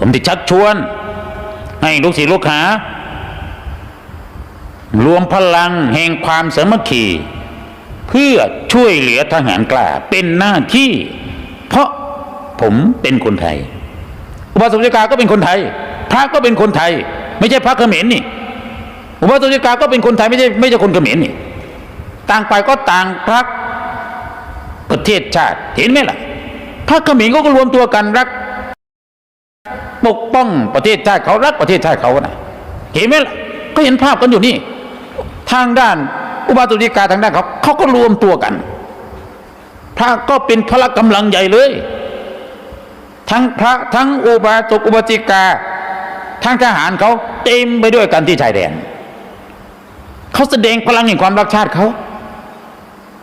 ผมจะชักชวน ให้ลูกศิษย์ลูกหารวมพลังแห่งความสามัคคีเพื่อช่วยเหลือทหารกล้าเป็นหน้าที่ เพราะผมเป็นคนไทย อุบาสกจิกาก็เป็นคนไทย พระก็เป็นคนไทย ไม่ใช่พระเขมรนี่ อุบาสกจิกาก็เป็นคนไทยไม่ใช่ไม่ใช่คนเขมรนี่ ต่างไปก็ต่างพระประเทศชาติเห็นไหมล่ะพระเขมรก็รวมตัวกันรัก ปกป้องประเทศชาติเขารักประเทศชาติเขานะเห็นไหมล่ะก็เห็นภาพกันอยู่นี่ ทางด้านอุบาสกจิกาทางด้านเขาเขาก็รวมตัวกันพระก็เป็นพละกำลังใหญ่เลย ทั้งพระทั้งอุบาสกอุบาสิกา ทั้งทหารเขาเต็มไปด้วยกันที่ชายแดนเขาแสดงพลังแห่งความรักชาติเขา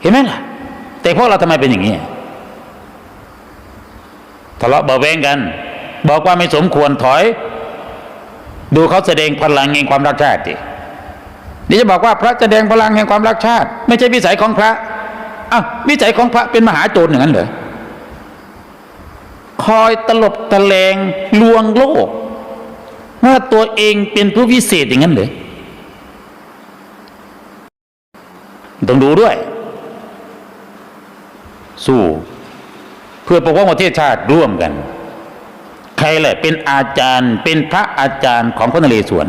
เห็นไหมล่ะ แต่พวกเราทำไมเป็นอย่างนี้ทะเลาะเบาแวงกัน บอกว่าไม่สมควรถอย ดูเขาแสดงพลังแห่งความรักชาติดินี่จะบอกว่าพระแสดงพลังแห่งความรักชาติ ไม่ใช่วิสัยของพระอ้าววิสัยของพระเป็นมหาโจรอย่างนั้นเหรอคอยตลบตะแลงลวงโลก ว่าตัวเองเป็นผู้พิเศษอย่างนั้นเหรอต้องดูด้วย สู้ เพื่อปกป้องประเทศชาติร่วมกัน ใครแหละเป็นอาจารย์เป็นพระอาจารย์ของพระนเรศวร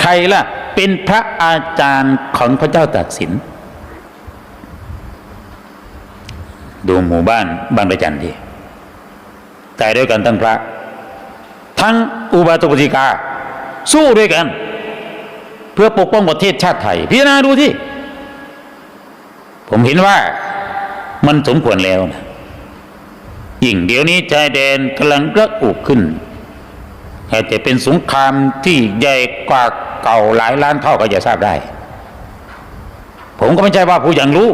ใครล่ะเป็นพระอาจารย์ของพระเจ้าตากสิน ดูหมู่บ้านบางระจันทีตายด้วยกันทั้งพระ ทั้งอุบาสกจิกา สู้ด้วยกัน เพื่อปกป้องประเทศชาติไทย พิจารณาดูที่ ผมเห็นว่ามันสมควรแล้วนะ ยิ่งเดี๋ยวนี้ชายแดนกำลังระอุขึ้นอาจจะเป็นสงครามที่ใหญ่กว่าเก่าหลายล้านเท่าก็จะทราบได้ ผมก็ไม่ใช่ว่าผู้ยังรู้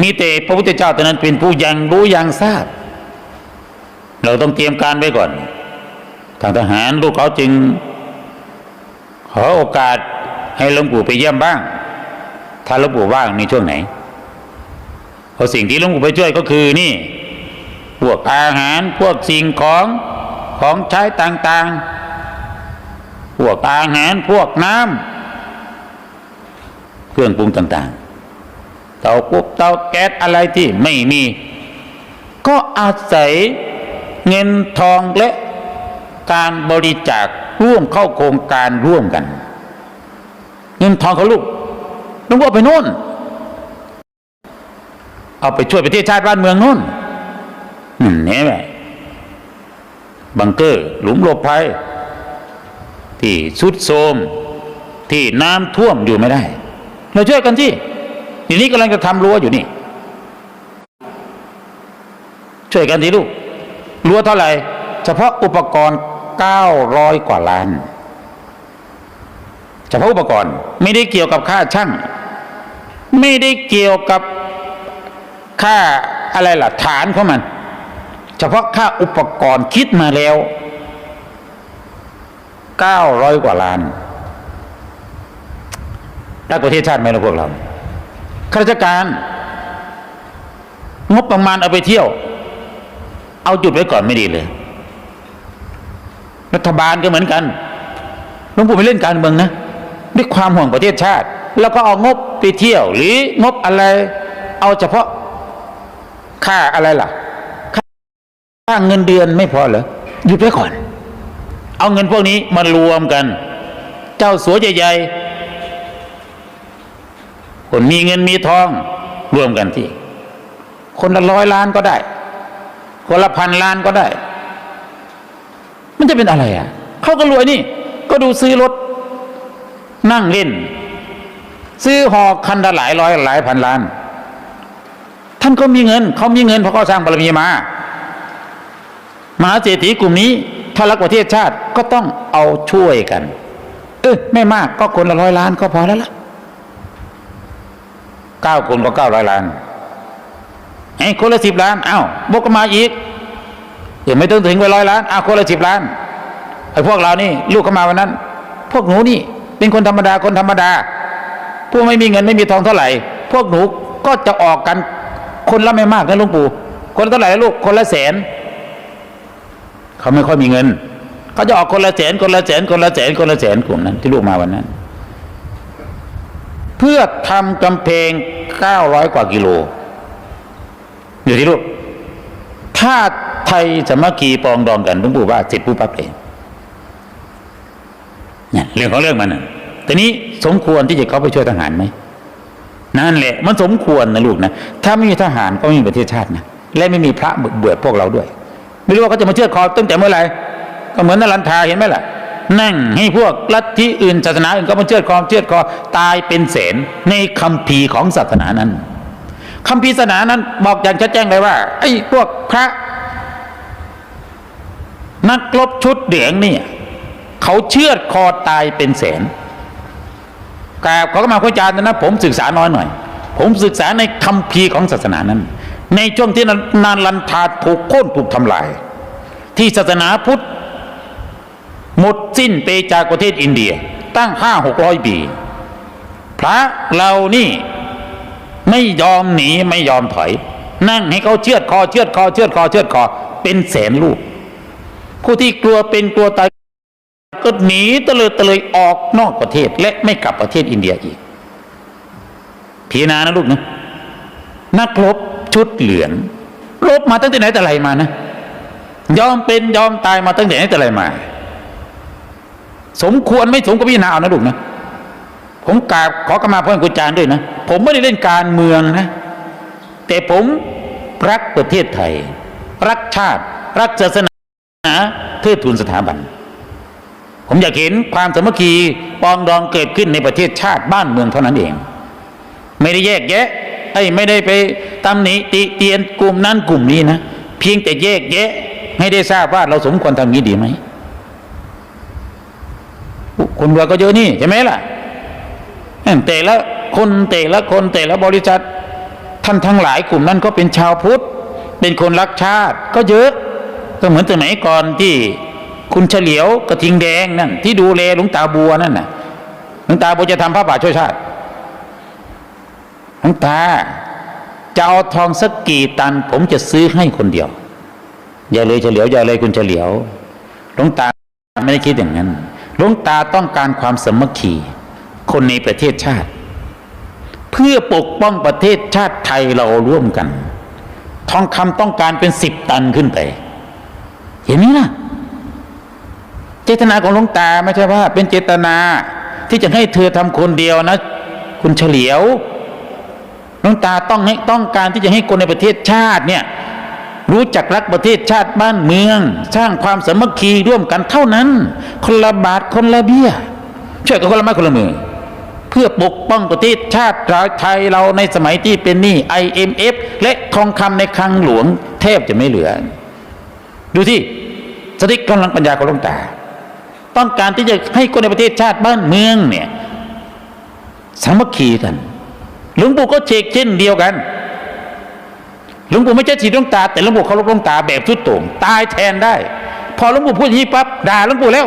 มีแต่พระพุทธเจ้าเท่านั้นเป็นผู้ยังรู้ยังทราบ เราต้องเตรียมการไว้ก่อน ทางทหารลูกเขาจึง ขอโอกาสให้หลวงปู่ไปเยี่ยมบ้าง ถ้าหลวงปู่ว่างในช่วงไหน เพราะสิ่งที่หลวงปู่ไปช่วยก็คือนี่ พวกอาหารพวกสิ่งของของใช้ต่างๆ พวกอาหารพวกน้ำเครื่องปรุงต่างๆ เตาปุ๊บเตาแก๊สอะไรที่ไม่มี ก็อาศัยเงินทองและการบริจาคร่วมเข้าโครงการร่วมกัน เงินทองเขาลูกต้องเอาไปโน่น เอาไปช่วยประเทศชาติบ้านเมืองโน่นนี่แหละบังเกอร์ หลุมหลบภัย ที่สุดโทมที่น้ำท่วมอยู่ไม่ได้ เราช่วยกันที่ทีนี้กำลังจะทำรั้วอยู่นี่ ช่วยกันทีลูกรั้วเท่าไหร่ เฉพาะอุปกรณ์เก้าร้อยกว่าล้าน เฉพาะอุปกรณ์ ไม่ได้เกี่ยวกับค่าช่าง ไม่ได้เกี่ยวกับ ค่าอะไรล่ะฐานของมัน เฉพาะค่าอุปกรณ์คิดมาแล้วเก้าร้อยกว่าล้านรักประเทศชาติไหมล่ะพวกเราข้าราชการ งบประมาณเอาไปเที่ยว เอาจุดไว้ก่อนไม่ดีเลย รัฐบาลก็เหมือนกันหลวงปู่ไปเล่นการเมืองนะด้วยความห่วงประเทศชาติ แล้วก็เอางบไปเที่ยว หรืองบอะไร เอาเฉพาะ ค่าอะไรล่ะ ค่าเงินเดือนไม่พอเหรอหยุดไว้ก่อน เอาเงินพวกนี้มารวมกัน เจ้าสัวใหญ่ๆคนมีเงินมีทอง รวมกันที่ คนละร้อยล้านก็ได้ คนละพันล้านก็ได้ มันจะเป็นอะไรอะเขาก็รวยนี่ ก็ดูซื้อรถ นั่งเล่น ซื้อหอคันละหลายร้อยหลายพันล้าน ท่านก็มีเงิน เขามีเงินเพราะเขาสร้างบารมีมามหาเศรษฐีกลุ่มนี้ ถ้ารักประเทศชาติก็ต้องเอาช่วยกัน เออไม่มากก็คนละร้อยล้านก็พอแล้วล่ะเก้าคนก็เก้าร้อยล้านไอ้คนละสิบล้านเอ้าบวกกันมาอีกเดี๋ยวไม่ต้องถึงไปร้อยล้านอ้าวคนละสิบล้านไอ้พวกเรานี่ ลูกเข้ามาวันนั้น พวกหนูนี่ เป็นคนธรรมดาคนธรรมดา ผู้ไม่มีเงินไม่มีทองเท่าไหร่ พวกหนูก็จะออกกัน คนละไม่มากนะหลุงปู่ คนละเท่าไหร่ลูก คนละแสน เขาไม่ค่อยมีเงิน เขาจะออกคนละแสน คนละแสน คนละแสน คนละแสนกลุ่มนั้น ที่ลูกมาวันนั้น เพื่อทำกำแพงเก้าร้อยกว่ากิโลเดี๋ยวที่ลูก ถ้าไทยสามัคคีปองดองกันต้องพูดว่าเสร็จปุ๊บปั๊บเองเนี่ยเรื่องของเรื่องมันน่ะแต่นี้สมควรที่จะเขาไปช่วยทหารไหม นั่นแหละมันสมควรนะลูกนะ ถ้าไม่มีทหารก็ไม่มีประเทศชาตินะ และไม่มีพระเบื่อพวกเราด้วย ไม่รู้ว่าเขาจะมาเชื่อคอตั้งแต่เมื่อไหร่ก็เหมือนนรันทาเห็นไหมล่ะ นั่งให้พวกลัทธิอื่นศาสนาอื่นก็มาเชื่อคอเชื่อคอตายเป็นแสนในคัมภีร์ของศาสนานั้นคัมภีร์ศาสนานั้นบอกอย่างชัดแจ้งเลยว่าไอ้พวกพระ นักรบชุดเหลืองเนี่ยเขาเชื่อคอตายเป็นแสน กราบเขาก็มาคุยจานนะผมศึกษาน้อยหน่อย ผมศึกษาในคัมภีของศาสนานั้น ในช่วงที่นานลันทาถูกโค่นถูกทำลาย ที่ศาสนาพุทธหมดสิ้นไปจากประเทศอินเดีย ตั้งห้าหกร้อยปี พระเรานี่ไม่ยอมหนีไม่ยอมถอย นั่งให้เขาเชือดคอเชือดคอเชือดคอเชือดคอเป็นแสนลูกผู้ที่กลัวเป็นกลัวตาย ก็หนีตะเลยตะเลยออกนอกประเทศ และไม่กลับประเทศอินเดียอีกพีนานะลูกนะนักรบชุดเหลืองรบมาตั้งแต่ไหนแต่ไรมานะยอมเป็นยอมตายมาตั้งแต่ไหนแต่ไรมา สมควรไม่สมกับพิจารณาเอานะลูกนะผมกราบขอกรมาพ่อคุณจารย์ด้วยนะผมไม่ได้เล่นการเมืองนะ แต่ผมรักประเทศไทย รักชาติ รักศาสนาเทิดทูนสถาบัน ผมอยากเห็นความสามัคคีปองดองเกิดขึ้นในประเทศชาติบ้านเมืองเท่านั้นเอง ไม่ได้แยกแยะไอ้ไม่ได้ไปตำหนิติเตียนกลุ่มนั้นกลุ่มนี้นะเพียงแต่แยกแยะ ให้ได้ทราบว่าเราสมควรทำอย่างนี้ดีไหมคนรวยก็เยอะนี่ใช่ไหมล่ะแต่ละคนแต่ละคนแต่ละบริษัท ท่านทั้งหลายกลุ่มนั้นก็เป็นชาวพุทธ เป็นคนรักชาติก็เยอะก็เหมือนสมัยก่อนที่ คุณเฉลียวกระทิงแดงนั่นที่ดูแลหลวงตาบัวนั่นน่ะหลวงตาบัวจะทำพระป่าช่วยชาติหลวงตาจะเอาทองสักกี่ตัน ผมจะซื้อให้คนเดียว อย่าเลยเฉลียวอย่าเลยคุณเฉลียวหลวงตาไม่ได้คิดอย่างนั้นหลวงตาต้องการความสมัคคีคนในประเทศชาติ เพื่อปกป้องประเทศชาติไทยเราร่วมกัน ทองคำต้องการเป็นสิบตันขึ้นไป เห็นไหมล่ะ เจตนาของหลวงตาไม่ใช่ว่า เป็นเจตนาที่จะให้เธอทำคนเดียวนะ คุณเฉลียวหลวงตาต้องให้ต้องการที่จะให้คนในประเทศชาติเนี่ยรู้จักรักประเทศชาติบ้านเมือง สร้างความสามัคคีร่วมกันเท่านั้น คนละบาทคนละเบี้ยช่วยกันคนละไม้คนละมือ เพื่อปกป้องประเทศชาติไทยเราในสมัยที่เป็นหนี้ IMF และทองคำในคลังหลวงแทบจะไม่เหลือ ดูที่สติกำลังปัญญาของหลวงตา ต้องการที่จะให้คนในประเทศชาติบ้านเมืองเนี่ยสามัคคีกัน หลวงปู่ก็เชกเช่นเดียวกัน หลวงปู่ไม่ใช่ฉีดลวงตา แต่หลวงปู่เคารพหลวงตาแบบทุดโต่งตายแทนได้ พอหลวงปู่พูดอย่างนี้ปั๊บด่าหลวงปู่แล้ว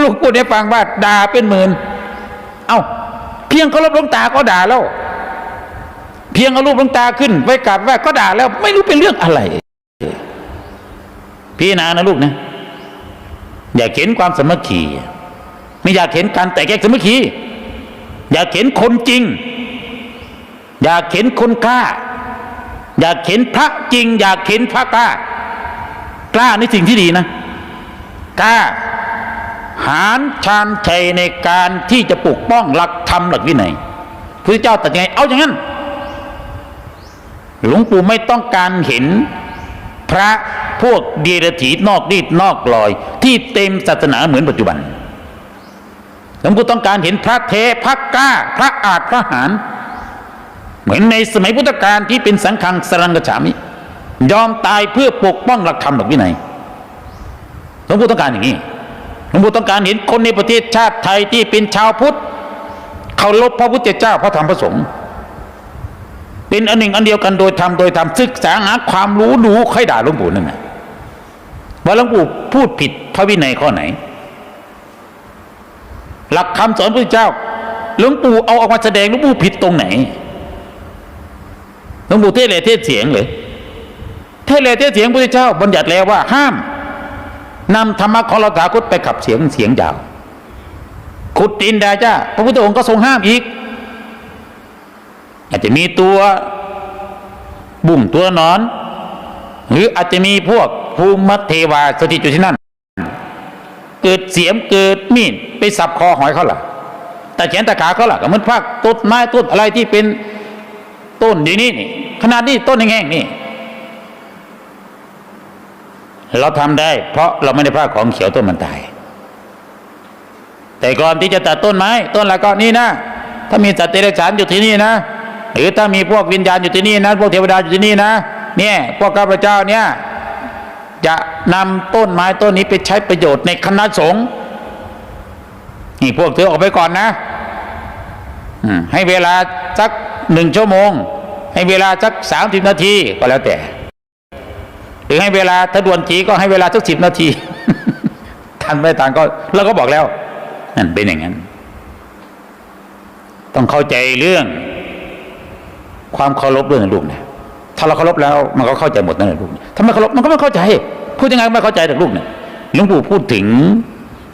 หลวงปู่ได้ฟังว่าด่าเป็นหมื่นเอา้า เพียงเคารพหลวงตาก็ด่าแล้ว เพียงเอารูปลวงตาขึ้นไว้กราบไหว้ก็ด่าแล้ว ไม่รู้เป็นเรื่องอะไรพี่นานะลูกนะ อยากเห็นความสมัคคีไม่อยากเห็นการแตกแยกสมัคคีอยากเห็นคนจริง อยากเห็นคนกล้า อยากเห็นพระจริง อยากเห็นพระกล้ากล้าในสิ่งที่ดีนะกล้าหารชานชัยในการที่จะปกป้องหลักธรรมหลักวินัยพระเจ้าตรัสไง เอาอย่างนั้น หลวงปู่ไม่ต้องการเห็นพระ พวกเดียรถีนอกรีดนอกลอย ที่เต็มศาสนาเหมือนปัจจุบันหลวงปู่ต้องการเห็นพระเทพระกล้า พระอาจพระหารเหมือนในสมัยพุทธกาลที่เป็นสังฆังสรังกฉามิ ยอมตายเพื่อปกป้องหลักธรรมหลักวินัยหลวงปู่ต้องการอย่างนี้หลวงปู่ต้องการเห็นคนในประเทศชาติไทยที่เป็นชาวพุทธเคารพพระพุทธเจ้าพระธรรมพระสงฆ์เป็นอันหนึ่งอันเดียวกันโดยธรรมโดยธรรมศึกษาหาความรู้ดูใครด่าหลวงปู่นั่นนะ ว่าหลวงปู่พูดผิดพระวินัยข้อไหน หลักคำสอนพระเจ้าหลวงปู่เอาออกมาแสดงหลวงปู่ผิดตรงไหนหลวงปู่เทศเลยเทศเสียงเลยเทศเลเทศเสียงพระเจ้าบัญญัติแล้วว่าห้ามนำธรรมะของเราถาคตไปขับเสียงเสียงยาวขุดดินดาจ้าพระพุทธองค์ก็ทรงห้ามอีก อาจจะมีตัวบุ่งตัวนอน หรืออาจจะมีพวกภูมิเทวาสถิตอยู่ที่นั่น เกิดเสียมเกิดมีดไปสับคอหอยเขาล่ะแต่แขนตะขาเขาล่ะก็มือนภาคต้นไม้ต้นอะไรที่เป็นต้นอยู่นี่นี่ขนาดนี้ต้นแห้งๆนี่ เราทำได้ เพราะเราไม่ได้พลาดของเขียวต้นมันตาย แต่ก่อนที่จะตัดต้นไม้ ต้นอะก็นี่นะถ้ามีสัตว์เดรัจฉานอยู่ที่นี่นะ หรือถ้ามีพวกวิญญาณอยู่ที่นี่นะ พวกเทวดาอยู่ที่นี่นะ เนี่ยพวกข้าพเจ้าเนี่ยจะนำต้นไม้ต้นนี้ไปใช้ประโยชน์ในคณะสงฆ์นี่พวกเธอออกไปก่อนนะให้เวลาสักหนึ่งชั่วโมง ให้เวลาสักสามสิบนาทีก็แล้วแต่หรือให้เวลาถ้าด่วนจีก็ให้เวลาสักสิบนาทีทันไม่ทันก็เราก็บอกแล้วนั่นเป็นอย่างนั้น ต้องเข้าใจเรื่อง ความเคารพด้วยนะลูกนะ ถ้าเราเคารพแล้วมันก็เข้าใจหมดนั่นแหละลูกถ้าไม่เคารพมันก็ไม่เข้าใจ พูดยังไงก็ไม่เข้าใจแต่ลูกเนี่ยหลวงปู่พูดถึง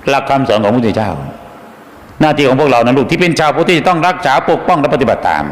หลักคำสอนของพระพุทธเจ้า หน้าที่ของพวกเรานะลูกที่เป็นชาวพุทธที่ต้องรักษาปกป้องและปฏิบัติตาม